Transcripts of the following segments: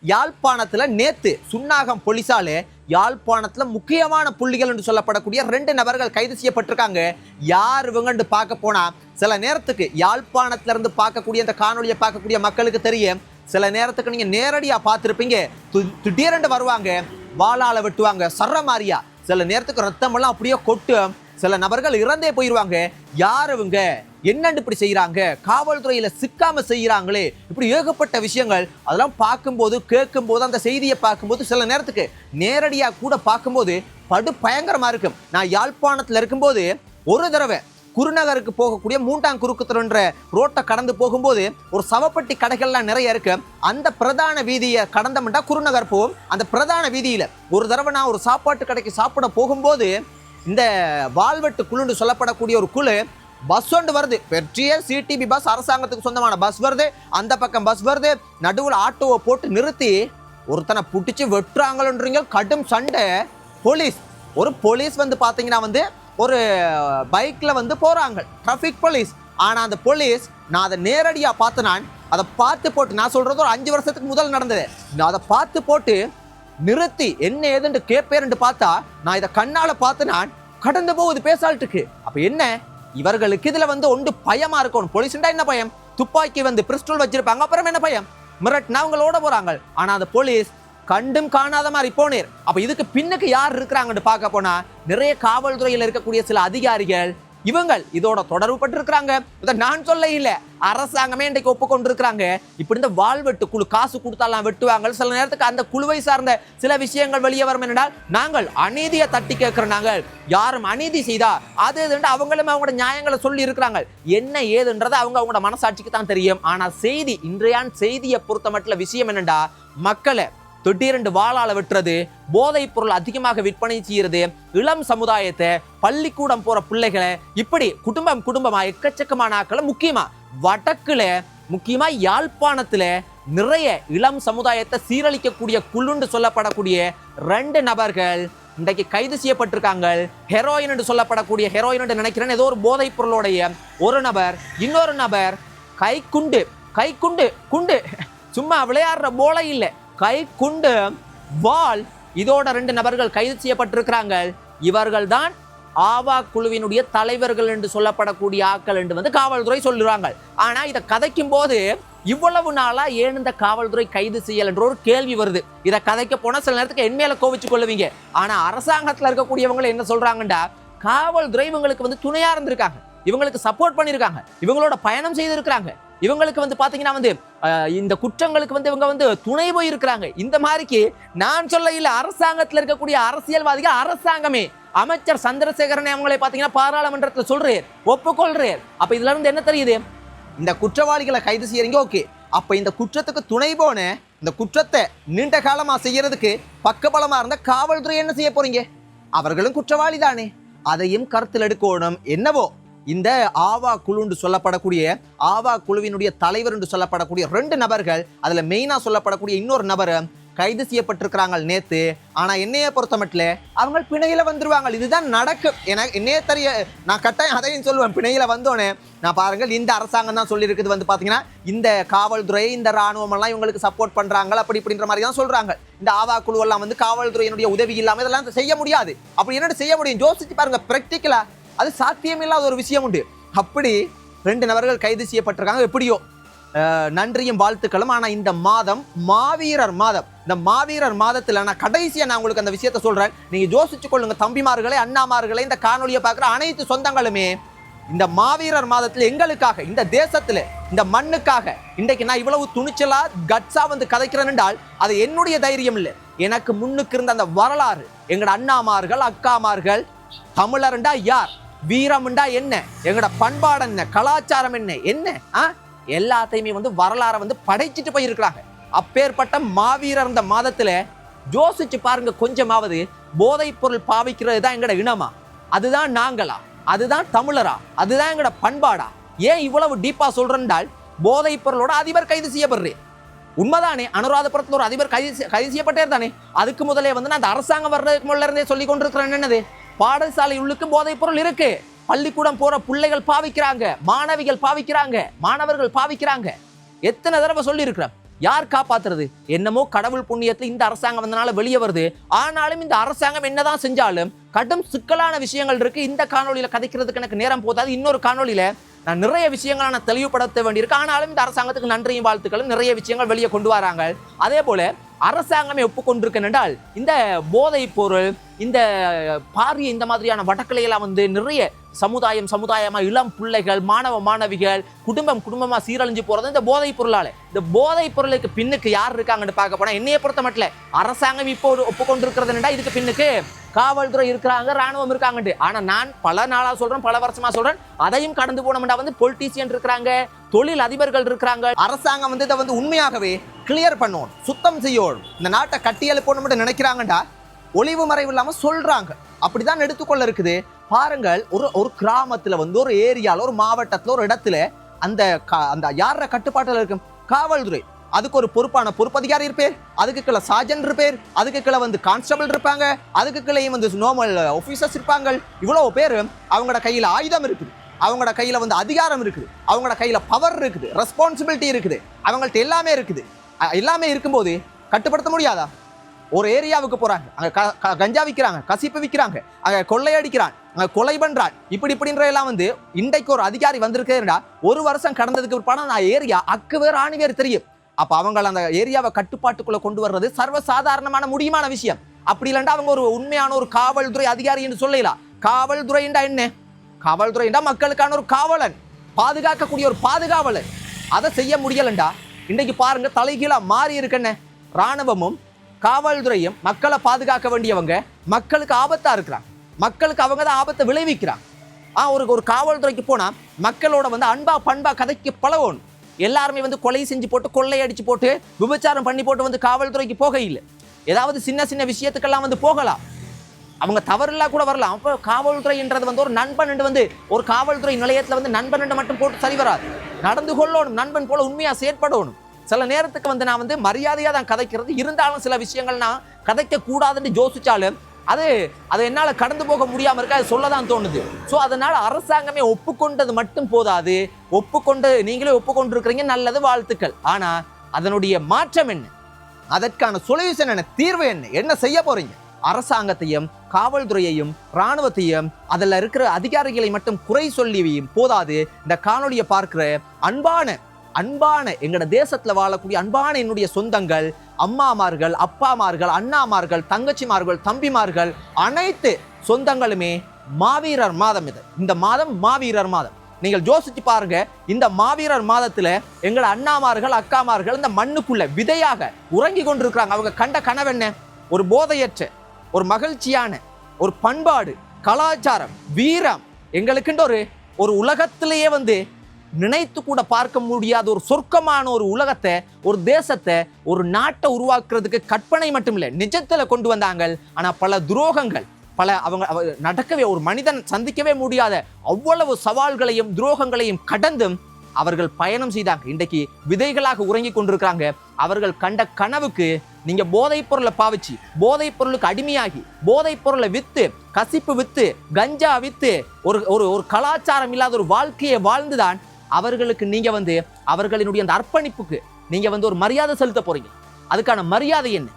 யாழ்ப்பாணத்தில் நேத்து சுன்னாகம் போலீசாலே யாழ்ப்பாணத்தில் முக்கியமான புள்ளிகள் என்று சொல்லப்படக்கூடிய ரெண்டு நபர்கள் கைது செய்யப்பட்டிருக்காங்க. யார் இவங்கன்னு பார்க்க போனால் சில நேரத்துக்கு யாழ்ப்பாணத்திலிருந்து பார்க்கக்கூடிய அந்த காணொலியை பார்க்கக்கூடிய மக்களுக்கு தெரியும். சில நேரத்துக்கு நீங்கள் நேரடியாக பார்த்துருப்பீங்க. தி- திடீரென்று வருவாங்க வாளால வெட்டுவாங்க சர்ற மாதிரியா சில நேரத்துக்கு ரத்தமெல்லாம் அப்படியே கொட்டும். சில நபர்கள் இறந்தே போயிடுவாங்க யார் இவங்க? என்னன்னு இப்படி செய்கிறாங்க காவல்துறையில் சிக்காமல் செய்கிறாங்களே இப்படி ஏகப்பட்ட விஷயங்கள் அதெல்லாம் பார்க்கும்போது கேட்கும்போது அந்த செய்தியை பார்க்கும்போது சில நேரத்துக்கு நேரடியாக கூட பார்க்கும்போது படு பயங்கரமாக இருக்கும். நான் யாழ்ப்பாணத்தில் இருக்கும்போது ஒரு தடவை குருநகருக்கு போகக்கூடிய மூன்றாம் குறுக்குத்துறன்ற ரோட்டை கடந்து போகும்போது ஒரு சவப்பட்டி கடைகள்லாம் நிறைய இருக்கு. அந்த பிரதான வீதியை கடந்தோம்னா குருநகர் போகும் அந்த பிரதான வீதியில் ஒரு தடவை நான் ஒரு சாப்பாட்டு கடைக்கு சாப்பிட போகும்போது இந்த வால்வெட்டு குழுன்னு சொல்லப்படக்கூடிய ஒரு குழு பஸ் ஒன்று வருது. பெற்றிய சிடிபி பஸ் அரசாங்கத்துக்கு சொந்தமான பஸ் வருது. அந்த பக்கம் பஸ் வருது. நடுவில் ஆட்டோவை போட்டு நிறுத்தி ஒருத்தனை பிடிச்சி வெட்டுறாங்களன்றீங்க. கடும் சண்டை. போலீஸ். ஒரு போலீஸ் வந்து பார்த்தீங்கன்னா வந்து ஒரு பைக்கில் வந்து போகிறாங்க டிராஃபிக் போலீஸ் ஆனால் அந்த போலீஸ் நான் அதை நேரடியாக பார்த்து நான் அதை பார்த்து போட்டு நான் சொல்கிறது ஒரு அஞ்சு வருஷத்துக்கு முதல் நடந்தது. நான் அதை பார்த்து போட்டு நிறுத்தி என்ன ஏதுன்ட்டு கேட்பேருன்ட்டு பார்த்தா நான் இதை கண்ணால் பார்த்து நான் கடந்து போகுது பேசால்ட்டுக்கு. அப்போ என்ன? இவர்களுக்கு இதுல வந்து ஒன்று பயமா இருக்கும். போலீஸ்டா என்ன பயம்? துப்பாக்கி வந்து பிரிஸ்டல் வச்சிருப்பாங்க. அப்புறம் என்ன பயம்? மிரட்னா அவங்களோட போறாங்க. ஆனா அந்த போலீஸ் கண்டும் காணாத மாதிரி போனேர் அப்ப இதுக்கு பின்னுக்கு யார் இருக்கிறாங்கன்னு பார்க்க போனா நிறைய காவல்துறையில் இருக்கக்கூடிய சில அதிகாரிகள் இவங்கள் இதோட தொடர்பு பட்டிருக்கிறாங்க இதை நான் சொல்ல இல்ல அரசாங்கமே இன்றைக்கு ஒப்புக்கொண்டிருக்கிறாங்க. இப்படி இந்த வாழ்வெட்டு குழு காசு கொடுத்தாலாம் வெட்டுவாங்க சில நேரத்துக்கு அந்த குழுவை சார்ந்த சில விஷயங்கள் வெளியே வரும் என்றால் நாங்கள் அநீதியை தட்டி கேட்கிற நாங்கள் யாரும் அநீதி செய்தா அது இதுன்ட்டு அவங்களும் அவங்களோட நியாயங்களை சொல்லி இருக்கிறாங்க. என்ன ஏதுன்றது அவங்க அவங்களோட மனசாட்சிக்கு தான் தெரியும். ஆனால் செய்தி இன்றையான் செய்தியை பொறுத்த மட்டும் விஷயம் என்னண்டா மக்களை திடீரென்று வாளால வெட்டுறது போதைப் பொருள் அதிகமாக விற்பனை செய்யறது இளம் சமுதாயத்தை பள்ளிக்கூடம் போற பிள்ளைகளை இப்படி குடும்பம் குடும்பமா எக்கச்சக்கமான ஆக்களை முக்கியமா வடக்குல முக்கியமா யாழ்ப்பாணத்துல நிறைய இளம் சமுதாயத்தை சீரழிக்கக்கூடிய குழுண்டு சொல்லப்படக்கூடிய ரெண்டு நபர்கள் இன்றைக்கு கைது செய்யப்பட்டிருக்காங்க. ஹெரோயின் என்று சொல்லப்படக்கூடிய ஹெரோயின் என்று நினைக்கிறேன் ஏதோ ஒரு போதைப் பொருளுடைய ஒரு நபர் இன்னொரு நபர் கைக்குண்டு கைக்குண்டு குண்டு. சும்மா விளையாடுற போல இல்லை. கை குண்டு வாள். இதோட ரெண்டு நபர்கள் கைது செய்யப்பட்டிருக்கிறாங்க. இவர்கள் தான் ஆவா குழுவினுடைய தலைவர்கள் என்று சொல்லப்படக்கூடிய ஆக்கள் என்று வந்து காவல்துறை சொல்லுறாங்க. ஆனா இதை கதைக்கும் போது இவ்வளவு நாளா ஏன் இந்த காவல்துறை கைது செய்யல் என்ற ஒரு கேள்வி வருது. இதை கதைக்க போனா சில நேரத்துக்கு என் கோவிச்சு கொள்ளுவீங்க. ஆனா அரசாங்கத்துல இருக்கக்கூடியவங்க என்ன சொல்றாங்கடா காவல்துறை இவங்களுக்கு வந்து துணையா இருந்திருக்காங்க. இவங்களுக்கு சப்போர்ட் பண்ணியிருக்காங்க இவங்களோட பயணம் செய்திருக்கிறாங்க. இவங்களுக்கு வந்து பார்த்தீங்கன்னா வந்து அஹ், இந்த குற்றங்களுக்கு வந்து இவங்க வந்து துணை போய் இருக்கிறாங்க இந்த மாதிரிக்கு நான் சொல்ல இல்ல அரசாங்கத்துல இருக்கக்கூடிய அரசியல்வாதிகள் அரசாங்கமே. அமைச்சர் சந்திரசேகரன் அவங்களை பாத்தீங்கன்னா பாராளுமன்றத்துல சொல்றேன் ஒப்புக்கொள்றேன் அப்போ இதுல இருந்து என்ன தெரியுது? இந்த குற்றவாளிகளை கைது செய்யறீங்க ஓகே. அப்ப இந்த குற்றத்துக்கு துணை போன இந்த குற்றத்தை நீண்ட காலமா செய்யறதுக்கு பக்கபலமா இருந்த காவல்துறை என்ன செய்ய போறீங்க? அவர்களும் குற்றவாளி தானே. அதையும் கருத்தில் எடுக்கணும். என்னவோ? இந்த ஆவா குழு என்று சொல்லப்படக்கூடிய ஆவா குழுவினுடைய தலைவர் என்று சொல்லப்படக்கூடிய ரெண்டு நபர்கள் அதில் மெயினாக சொல்லப்படக்கூடிய இன்னொரு நபர் கைது செய்யப்பட்டிருக்கிறாங்க நேத்து. ஆனால் என்னைய பொறுத்த மட்டும் அவங்க பிணையில் வந்துருவாங்க. இதுதான் நடக்கும். எனக்கு என்னைய தெரிய நான் கட்டாயம் அதையும் சொல்லுவேன். பிணையில் வந்தோடனே நான் பாருங்கள் இந்த அரசாங்கம் தான் சொல்லியிருக்குது வந்து பார்த்தீங்கன்னா இந்த காவல்துறை இந்த ராணுவம் எல்லாம் இவங்களுக்கு சப்போர்ட் பண்றாங்க அப்படி இப்படின்ற மாதிரி தான் சொல்றாங்க. இந்த ஆவா குழுவெல்லாம் வந்து காவல்துறையினுடைய உதவி இல்லாமல் இதெல்லாம் செய்ய முடியாது. அப்படி என்னென்ன செய்ய முடியும்? யோசிச்சு பாருங்க ப்ராக்டிக்கலாக அது சாத்தியமில்லாத ஒரு விஷயம் உண்டு. அப்படி ரெண்டு நபர்கள் கைது செய்யப்பட்டிருக்காங்க. எப்படியோ? நன்றியும் வாழ்த்துக்களும். ஆனால் இந்த மாதம் மாவீரர் மாதம். இந்த மாவீரர் மாதத்தில் நான் கடைசியாக நான் உங்களுக்கு அந்த விஷயத்த சொல்கிறேன் நீங்கள் யோசிச்சு கொள்ளுங்க. தம்பிமார்களே அண்ணாமார்களே இந்த காணொலியை பார்க்குற அனைத்து சொந்தங்களுமே இந்த மாவீரர் மாதத்தில் எங்களுக்காக இந்த தேசத்தில் இந்த மண்ணுக்காக இன்றைக்கு நான் இவ்வளவு துணிச்சலா கட்ஸா வந்து கதைக்கிறேன் என்றால் அது என்னுடைய தைரியம் இல்லை. எனக்கு முன்னுக்கு இருந்த அந்த வரலாறு எங்களோட அண்ணாமார்கள் அக்காமார்கள் தமிழர்ண்டா யார்? வீரம்ண்டா என்ன? எங்களோட பண்பாடு என்ன? கலாச்சாரம் என்ன? என்ன? ஆ? எல்லாத்தையுமே வந்து வரலாறை வந்து படைச்சிட்டு போயிருக்கிறாங்க. அப்பேற்பட்ட மாவீரர் இந்த மாதத்தில் யோசிச்சு பாருங்க கொஞ்சமாவது போதைப் பொருள் பாவிக்கிறது தான் எங்களோட இனமா? அதுதான் நாங்களா? அதுதான் தமிழரா? அதுதான் எங்களோட பண்பாடா? ஏன் இவ்வளவு டீப்பாக சொல்கிறேன்டால் போதைப் பொருளோட அதிபர் கைது செய்யப்படுறேன் உண்மைதானே? அனுராதபுரத்தில் ஒரு அதிபர் கைது செய்- கைது செய்யப்பட்டே தானே அதுக்கு முதலே வந்து நான் அந்த அரசாங்கம் வர்றதுக்கு முதல்ல இருந்தே சொல்லி கொண்டிருக்கிறேன். என்னது? பாடசாலை உள்ளுக்கும் போதைப் பொருள் இருக்கு. பள்ளிக்கூடம் போற பிள்ளைகள் பாவிக்கிறாங்க. மாணவிகள் பாவிக்கிறாங்க. மாணவர்கள் பாவிக்கிறாங்க. எத்தனை தடவை சொல்லி இருக்கிறேன் யார் காப்பாத்துறது? என்னமோ கடவுள் புண்ணியத்தில் இந்த அரசாங்கம் வந்தனால வெளியே வருது. ஆனாலும் இந்த அரசாங்கம் என்னதான் செஞ்சாலும் கடும் சிக்கலான விஷயங்கள் இருக்கு. இந்த காணொலியில கதைக்கிறதுக்கு எனக்கு நேரம் போதாது. இன்னொரு காணொலியில நான் நிறைய விஷயங்களை நான் தெளிவுபடுத்த வேண்டியிருக்கு. ஆனாலும் இந்த அரசாங்கத்துக்கு நன்றியும் வாழ்த்துக்களும். நிறைய விஷயங்கள் வெளியே கொண்டு வராங்க. அதே போல அரசாங்கமே ஒப்புக்கொண்டிருக்கேன் என்றால் இந்த போதைப் பொருள் இந்த பாரிய இந்த மாதிரியான வடக்கலையெல்லாம் வந்து நிறைய சமுதாயம் சமுதாயமாக இளம் பிள்ளைகள் மாணவ மாணவிகள் குடும்பம் குடும்பமாக சீரழிஞ்சு போகிறது இந்த போதைப் பொருளால். இந்த போதைப் பொருளுக்கு பின்னுக்கு யார் இருக்காங்கன்னு பார்க்க போனால் என்னைய பொறுத்த மட்டும் அரசாங்கம் இப்போ ஒரு ஒப்புக்கொண்டிருக்கிறதுனா இதுக்கு பின்னுக்கு? காவல்துறை இருக்கிறாங்க ராணுவம் இருக்காங்கன்ட்டு. ஆனால் நான் பல நாளாக சொல்கிறேன் பல வருஷமாக சொல்கிறேன் அதையும் கடந்து போனோம்னா வந்து பொலிட்டீசியன் இருக்கிறாங்க தொழில் அதிபர்கள் இருக்கிறாங்க. அரசாங்கம் வந்து இதை வந்து உண்மையாகவே கிளியர் பண்ணணும் சுத்தம் செய்யணும் இந்த நாட்டை கட்டியெழுப்பணும் மட்டும் நினைக்கிறாங்கடா ஒளிவு மறைவு இல்லாமல் சொல்றாங்க. அப்படிதான் எடுத்துக்கொள்ள இருக்குது. பாருங்கள் ஒரு ஒரு கிராமத்துல வந்து ஒரு ஏரியால ஒரு மாவட்டத்துல ஒரு இடத்துல அந்த அந்த யார கட்டுப்பாட்டில் இருக்கும்? காவல்துறை. அதுக்கு ஒரு பொறுப்பான பொறுப்பதிகாரி இருப்பேர். அதுக்கு கீழே சார்ஜன் இருப்பேர். அதுக்கு கீழே வந்து கான்ஸ்டபிள் இருப்பாங்க. அதுக்கு கீழேயும் வந்து நார்மல் ஆஃபீஸர்ஸ் இருப்பாங்க. இவ்வளவு பேர் அவங்களோட கையில் ஆயுதம் இருக்குது. அவங்களோட கையில் வந்து அதிகாரம் இருக்குது. அவங்களோட கையில பவர் இருக்குது. ரெஸ்பான்சிபிலிட்டி இருக்குது. அவங்கள்ட்ட எல்லாமே இருக்குது. எல்லாமே இருக்கும்போது கட்டுப்படுத்த முடியாதா? ஒரு ஏரியாவுக்கு போறாங்க. அங்க க- க- கஞ்சா விற்கிறாங்க கசிப்பு விற்கிறாங்க அங்க கொள்ளையடிக்கிறான் அங்க கொலை பண்றான். இப்படி இப்படின்ற எல்லாம் வந்து இன்றைக்கு ஒரு அதிகாரி வந்திருக்கேன்டா ஒரு வருஷம் கடந்ததுக்கு பிற்பாடு நான் ஏரியா அக்கு வேறு ஆணி வேறு தெரியும். அப்ப அவங்க அந்த ஏரியாவை கட்டுப்பாட்டுக்குள்ள கொண்டு வர்றது சர்வ சாதாரணமான முடியுமான விஷயம். அப்படி இல்லைண்டா அவங்க ஒரு உண்மையான ஒரு காவல்துறை அதிகாரி என்று சொல்லலாம் காவல்துறைண்டா என்ன? காவல்துறைண்டா மக்களுக்கான ஒரு காவலன். பாதுகாக்கக்கூடிய ஒரு பாதுகாவலன். அதை செய்ய முடியலண்டா? இன்னைக்கு பாருங்க தலைகீழா மாறி இருக்குன்னு ராணுவமும் காவல்துறையும் மக்களை பாதுகாக்க வேண்டியவங்க மக்களுக்கு ஆபத்தாக இருக்கிறாங்க. மக்களுக்கு அவங்க தான் ஆபத்தை விளைவிக்கிறாங்க. ஆ ஒரு ஒரு காவல்துறைக்கு போனால் மக்களோட வந்து அன்பா பண்பா கதைக்கு பழகணும். எல்லாருமே வந்து கொலை செஞ்சு போட்டு கொள்ளையடிச்சு போட்டு விபச்சாரம் பண்ணி போட்டு வந்து காவல்துறைக்கு போக இல்லை ஏதாவது சின்ன சின்ன விஷயத்துக்கெல்லாம் வந்து போகலாம். அவங்க தவறில்லா கூட வரலாம். அப்போ காவல்துறைன்றது வந்து ஒரு நண்பன் என்று வந்து ஒரு காவல்துறை நிலையத்தில் வந்து நண்பன் என்று மட்டும் போட்டு சரி வராது. நடந்து கொள்ளணும். நண்பன் போல உண்மையாக செயற்படணும். சில நேரத்துக்கு வந்து நான் வந்து மரியாதையாக தான் கதைக்கிறது. இருந்தாலும் சில விஷயங்கள் நான் கதைக்க கூடாதுன்னு யோசிச்சாலும் அது அதை என்னால் கடந்து போக முடியாமல் இருக்க அது சொல்ல தான் தோணுது. ஸோ அதனால் அரசாங்கமே ஒப்புக்கொண்டது மட்டும் போதாது. ஒப்புக்கொண்டு நீங்களே ஒப்புக்கொண்டிருக்கிறீங்க நல்லது வாழ்த்துக்கள். ஆனால் அதனுடைய மாற்றம் என்ன? அதற்கான சொல்யூஷன் என்ன? தீர்வு என்ன? என்ன செய்ய போகிறீங்க அரசாங்கத்தையும் காவல்துறையையும் இராணுவத்தையும் அதில் இருக்கிற அதிகாரிகளை மட்டும் குறை சொல்லியும் போதாது. இந்த காணொலியை பார்க்கிற அன்பான அன்பான எங்களோட தேசத்தில் வாழக்கூடிய அன்பான என்னுடைய சொந்தங்கள் அம்மாமார்கள் அப்பாமார்கள் அண்ணாமார்கள் தங்கச்சிமார்கள் தம்பிமார்கள் அனைத்து சொந்தங்களுமே மாவீரர் மாதம் இது. இந்த மாதம் மாவீரர் மாதம். நீங்கள் யோசிச்சு பாருங்க இந்த மாவீரர் மாதத்துல எங்களை அண்ணாமார்கள் அக்காமார்கள் இந்த மண்ணுக்குள்ள விதையாக உறங்கி கொண்டிருக்கிறாங்க. அவங்க கண்ட கனவென்ன ஒரு போதையற்ற ஒரு மகிழ்ச்சியான ஒரு பண்பாடு கலாச்சாரம் வீரம் எங்களுக்குன்ற ஒரு ஒரு உலகத்திலேயே வந்து நினைத்து கூட பார்க்க முடியாத ஒரு சொர்க்கமான ஒரு உலகத்தை ஒரு தேசத்தை ஒரு நாட்டை உருவாக்குறதுக்கு கற்பனை மட்டும் இல்லை நிஜத்தில் கொண்டு வந்தாங்க ஆனால் பல துரோகங்கள் பல அவங்க நடக்கவே ஒரு மனிதன் சந்திக்கவே முடியாத அவ்வளவு சவால்களையும் துரோகங்களையும் கடந்தும் அவர்கள் பயணம் செய்தாங்க. இன்றைக்கு விதைகளாக உறங்கி கொண்டிருக்கிறாங்க. அவர்கள் கண்ட கனவுக்கு நீங்க போதைப் பொருளை பாவிச்சு போதைப் பொருளுக்கு அடிமையாகி போதைப் பொருளை வித்து கசிப்பு வித்து கஞ்சா வித்து ஒரு ஒரு ஒரு கலாச்சாரம் இல்லாத ஒரு வாழ்க்கையை வாழ்ந்துதான் அவர்களுக்கு நீங்கள் வந்து அவர்களினுடைய அந்த அர்ப்பணிப்புக்கு நீங்கள் வந்து ஒரு மரியாதை செலுத்த போறீங்க. அதுக்கான மரியாதை என்ன?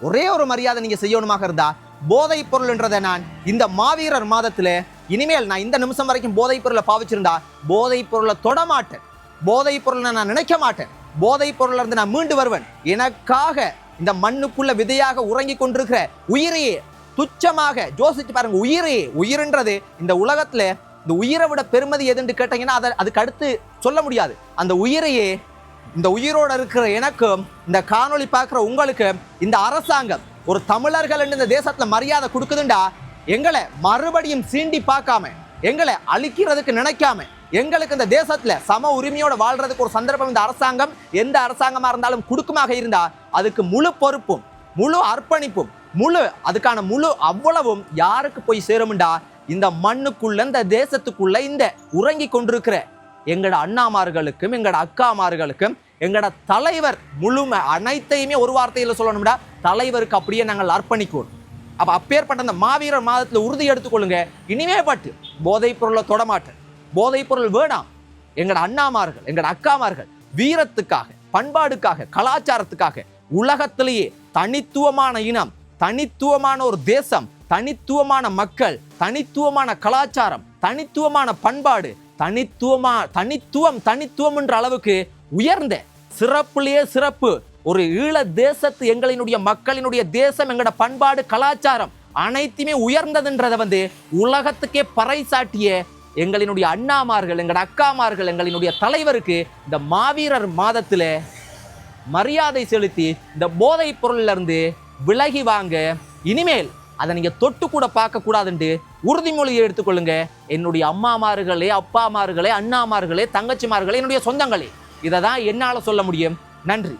ஒரே ஒரு மரியாதை நீங்கள் செய்யணுமாக இருந்தா போதைப் பொருள்ன்றதை நான் இந்த மாவீரர் மாதத்தில் இனிமேல் நான் இந்த நிமிஷம் வரைக்கும் போதைப் பொருளை பாவிச்சிருந்தா போதைப் பொருளை தொடமாட்டேன் போதைப் பொருளை நான் நினைக்க மாட்டேன். போதைப் பொருளில் இருந்து நான் மீண்டு வருவேன். எனக்காக இந்த மண்ணுக்குள்ள விதையாக உறங்கி கொண்டிருக்கிற உயிரையே துச்சமாக யோசிச்சு பாருங்க உயிரையே உயிர்ன்றது இந்த உலகத்துல இந்த உயிரை விட பெருமதி எதுன்னு கேட்டீங்கன்னா அதை அதுக்கு அடுத்து சொல்ல முடியாது. அந்த உயிரையே இந்த உயிரோட இருக்கிற எனக்கும் இந்த காணொளி பார்க்குற உங்களுக்கு இந்த அரசாங்கம் ஒரு தமிழர்கள் இந்த தேசத்தில் மரியாதை கொடுக்குதுண்டா எங்களை மறுபடியும் சீண்டி பார்க்காம எங்களை அழிக்கிறதுக்கு நினைக்காம எங்களுக்கு இந்த தேசத்தில் சம உரிமையோட வாழ்றதுக்கு ஒரு சந்தர்ப்பம் இந்த அரசாங்கம் எந்த அரசாங்கமாக இருந்தாலும் கொடுக்குமாக இருந்தா அதுக்கு முழு பொறுப்பும் முழு அர்ப்பணிப்பும் முழு அதுக்கான முழு அவ்வளவும் யாருக்கு போய் சேரும்டா? இந்த மண்ணுக்குள்ள இந்த தேசத்துக்குள்ள இந்த உறங்கி கொண்டிருக்கிற எங்களோட அண்ணாமார்களுக்கும் எங்களோட அக்காமார்களுக்கும் எங்களோட தலைவர் முழுமை அனைத்தையுமே ஒரு வார்த்தையில் சொல்லணும்டா. தலைவருக்கு அப்படியே நாங்கள் அர்ப்பணிக்கணும். அப்போ அப்பேற்பட்ட அந்த மாவீரர் மாதத்தில் உறுதி எடுத்துக்கொள்ளுங்க. இனிமே பட்டு போதைப் பொருளை தொடமாட்டேன். போதைப் பொருள் வேணாம். எங்களோட அண்ணாமார்கள் எங்களோட அக்காமார்கள் வீரத்துக்காக பண்பாடுக்காக கலாச்சாரத்துக்காக உலகத்திலேயே தனித்துவமான இனம் தனித்துவமான ஒரு தேசம் தனித்துவமான மக்கள் தனித்துவமான கலாச்சாரம் தனித்துவமான பண்பாடு தனித்துவமா தனித்துவம் தனித்துவம் என்ற அளவுக்கு உயர்ந்த சிறப்புலேயே சிறப்பு ஒரு ஈழ தேசத்து எங்களினுடைய மக்களினுடைய தேசம் எங்களோட பண்பாடு கலாச்சாரம் அனைத்துமே உயர்ந்ததுன்றதை வந்து உலகத்துக்கே பறைசாட்டிய எங்களினுடைய அண்ணாமார்கள் எங்களோட அக்காமார்கள் எங்களினுடைய தலைவருக்கு இந்த மாவீரர் மாதத்தில் மரியாதை செலுத்தி இந்த போதைப் பொருளிலிருந்து விலகி வாங்க இனிமேல் அதை நீங்கள் தொட்டு கூட பார்க்கக்கூடாதுன்ட்டு உறுதிமொழியை எடுத்துக்கொள்ளுங்க. என்னுடைய அம்மாமார்களே அப்பாமார்களே அண்ணாமார்களே தங்கச்சிமார்களே என்னுடைய சொந்தங்களே. இதை தான் என்னால் சொல்ல முடியும். நன்றி.